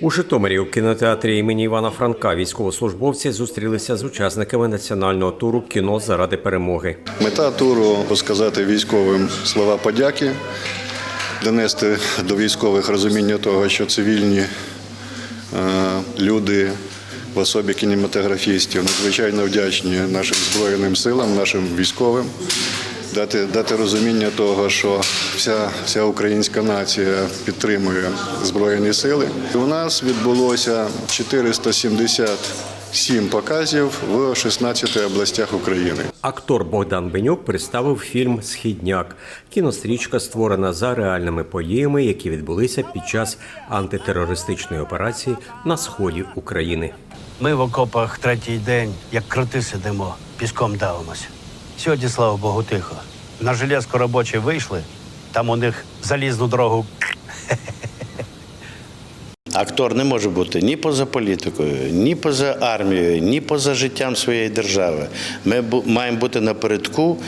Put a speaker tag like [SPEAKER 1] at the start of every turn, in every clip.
[SPEAKER 1] У Житомирі у кінотеатрі імені Івана Франка військовослужбовці зустрілися з учасниками національного туру Кіно заради перемоги.
[SPEAKER 2] Мета туру сказати військовим слова подяки, донести до військових розуміння того, що цивільні е, люди в особі кінематографістів надзвичайно вдячні нашим збройним силам, нашим військовим. Дати, дати розуміння того, що вся, вся українська нація підтримує Збройні сили. У нас відбулося 477 показів в 16 областях України.
[SPEAKER 1] Актор Богдан Бенюк представив фільм Східняк. Кінострічка створена за реальними подіями, які відбулися під час антитерористичної операції на сході України.
[SPEAKER 3] Ми в окопах третій день, як кроти сидимо, піском давимося. Сьогодні, слава Богу, тихо. На железко робочі вийшли, там у них залізну дорогу.
[SPEAKER 4] Актор не може бути ні поза політикою, ні поза армією, ні поза життям своєї держави. Ми маємо бути напередку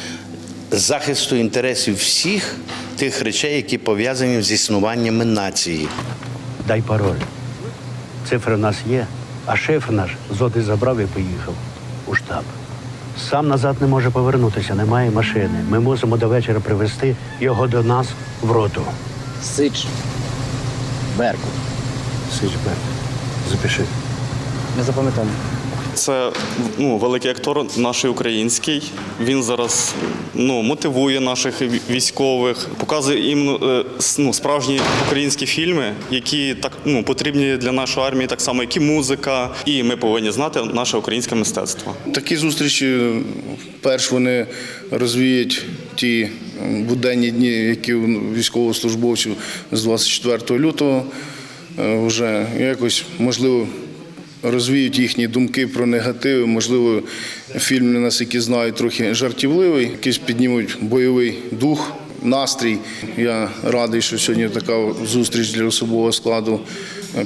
[SPEAKER 4] захисту інтересів всіх тих речей, які пов'язані з існуваннями нації.
[SPEAKER 3] Дай пароль. Цифри в нас є, а шифр наш зоди забрав і поїхав у штаб. Сам назад не може повернутися, немає машини. Ми мусимо до вечора привезти його до нас в роту.
[SPEAKER 5] Сич. Беркут.
[SPEAKER 3] Берку. Запиши.
[SPEAKER 5] Не запам'ятаємо.
[SPEAKER 6] Це ну, великий актор, наш український. Він зараз ну, мотивує наших військових, показує їм е, ну, справжні українські фільми, які так ну, потрібні для нашої армії, так само, як і музика. І ми повинні знати наше українське мистецтво.
[SPEAKER 7] Такі зустрічі, перш вони розвіють ті буденні дні, які військовослужбовців з 24 лютого е, вже якось можливо розвіють їхні думки про негативи. Можливо, фільм не нас, які знають, трохи жартівливий, якийсь піднімуть бойовий дух. Настрій. Я радий, що сьогодні така зустріч для особового складу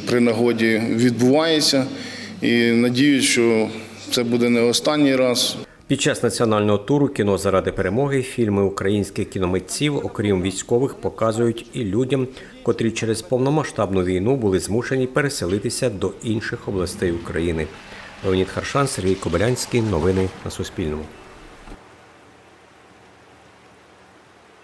[SPEAKER 7] при нагоді відбувається. І надіюсь, що це буде не останній раз.
[SPEAKER 1] Під час національного туру кіно заради перемоги фільми українських кіномитців, окрім військових, показують і людям, котрі через повномасштабну війну були змушені переселитися до інших областей України. Леонід Харшан, Сергій Кобилянський. Новини на Суспільному.